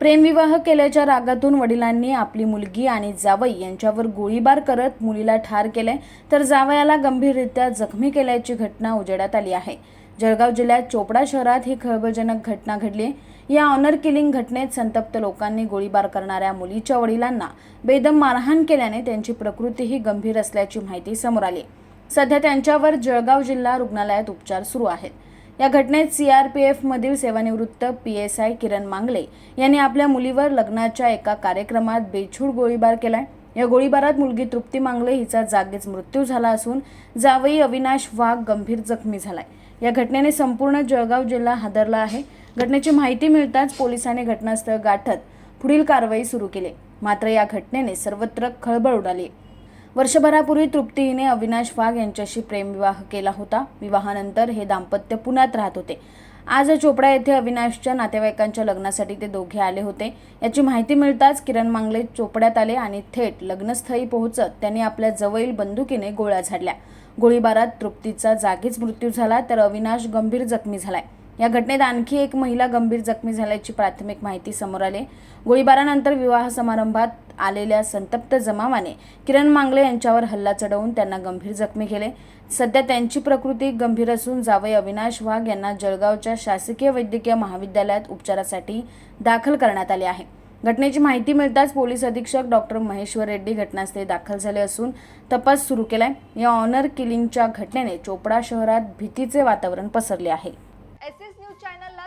प्रेमविवाह केल्याच्या रागातून वडिलांनी आपली मुलगी आणि जावई यांच्यावर गोळीबार करत मुलीला ठार केले तर जावयाला गंभीररित्या जखमी केल्याची घटना उजेडात आली आहे. जळगाव जिल्ह्यात चोपडा शहरात ही खळबळजनक घटना घडली. या ऑनर किलिंग घटनेत संतप्त लोकांनी गोळीबार करणाऱ्या मुलीच्या वडिलांना बेदम मारहाण केल्याने त्यांची प्रकृतीही गंभीर असल्याची माहिती समोर आली. सध्या त्यांच्यावर जळगाव जिल्हा रुग्णालयात उपचार सुरू आहेत. या घटनेत सीआरपीएफ मधील सेवानिवृत्त पी एस आय किरण मांगले यांनी आपल्या मुलीवर लग्नाच्या एका कार्यक्रमात बेछूड गोळीबार केलाय. या गोळीबारात मुलगी तृप्ती मांगले हिचा जागीच मृत्यू झाला असून जावई अविनाश वाघ गंभीर जखमी झालाय. या घटनेने संपूर्ण जळगाव जिल्हा हादरला आहे. घटनेची माहिती मिळताच पोलिसांनी घटनास्थळ गाठत पुढील कारवाई सुरू केली. मात्र या घटनेने सर्वत्र खळबळ उडाली. वर्षभरापूर्वी तृप्ती हिने अविनाश वाघ यांच्याशी प्रेमविवाह केला होता. विवाहानंतर हे दाम्पत्य पुण्यात राहत होते. आज चोपडा येथे अविनाशच्या नातेवाईकांच्या लग्नासाठी ते दोघे आले होते. याची माहिती मिळताच किरण मांगले चोपड्यात आले आणि थेट लग्नस्थळी पोहोचत त्यांनी आपल्या जवळील बंदुकीने गोळ्या झाडल्या. गोळीबारात तृप्तीचा जागीच मृत्यू झाला तर अविनाश गंभीर जखमी झालाय. या घटनेत आणखी एक महिला गंभीर जखमी झाल्याची प्राथमिक माहिती समोर आली. गोळीबारानंतर विवाह समारंभात आलेल्या संतप्त जमावाने किरण मांगले यांच्यावर हल्ला चढवून त्यांना गंभीर जखमी केले. सध्या त्यांची प्रकृती गंभीर असून जावई अविनाश वाघ यांना जळगावच्या शासकीय वैद्यकीय महाविद्यालयात उपचारासाठी दाखल करण्यात आले आहे. घटनेची माहिती मिळताच पोलीस अधीक्षक डॉक्टर महेश्वर रेड्डी घटनास्थळी दाखल झाले असून तपास सुरू केलाय. या ऑनर किलिंगच्या घटनेने चोपडा शहरात भीतीचे वातावरण पसरले आहे एस एस न्यूज चॅनलला